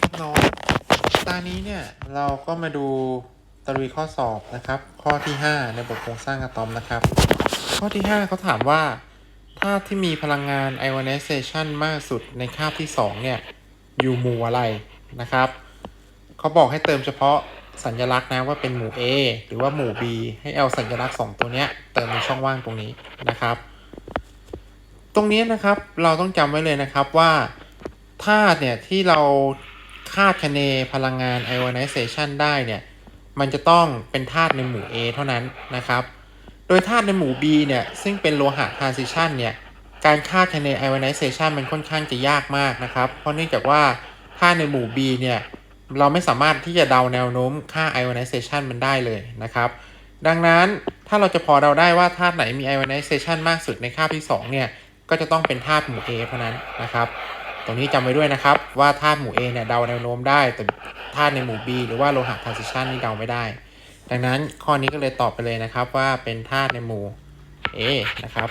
ครับน้องตอนนี้เนี่ยเราก็มาดูตรีข้อสอบนะครับ ข้อที่ 5 ในบทโครงสร้างอะตอมนะครับ ข้อที่ 5เขาถามว่าธาตุที่มีพลังงาน ionization มากสุดในคาบที่ 2 เนี่ย อยู่หมู่อะไรนะครับ เขาบอกให้เติมเฉพาะสัญลักษณ์นะว่าเป็นหมู่ A หรือว่าหมู่ B ให้เอาสัญลักษณ์ 2 ตัวเนี้ยเติมในช่องว่างตรงนี้นะครับ ตรงนี้นะครับเราต้องจำไว้เลยนะครับว่าธาตุเนี่ยที่เรา คาดคะเนพลังงาน ionization ได้เนี่ย มันจะต้องเป็นธาตุในหมู่ A เท่านั้นนะครับ โดยธาตุในหมู่ B เนี่ย ซึ่งเป็นโลหะ transition เนี่ย การคาดคะเน ionization มันค่อนข้างจะยากมากนะครับ เพราะเนื่องจากว่าธาตุในหมู่ B เนี่ย เราไม่สามารถที่จะเดาแนวโน้มค่า ionization มันได้เลยนะครับ ดังนั้นถ้าเราจะพอเดาได้ว่าธาตุไหนมี ionization มากสุดในคาบที่ 2 เนี่ย ก็จะต้องเป็นธาตุหมู่ A เท่านั้นนะครับ ตรงนี้จำไว้ด้วยนะครับว่าธาตุหมู่ A เนี่ยเดาแนวโน้มได้ แต่ธาตุในหมู่ B หรือว่าโลหะทรานซิชันนี่เดาไม่ได้ ดังนั้นข้อนี้ก็เลยตอบไปเลยนะครับว่าเป็นธาตุในหมู่ A นะครับ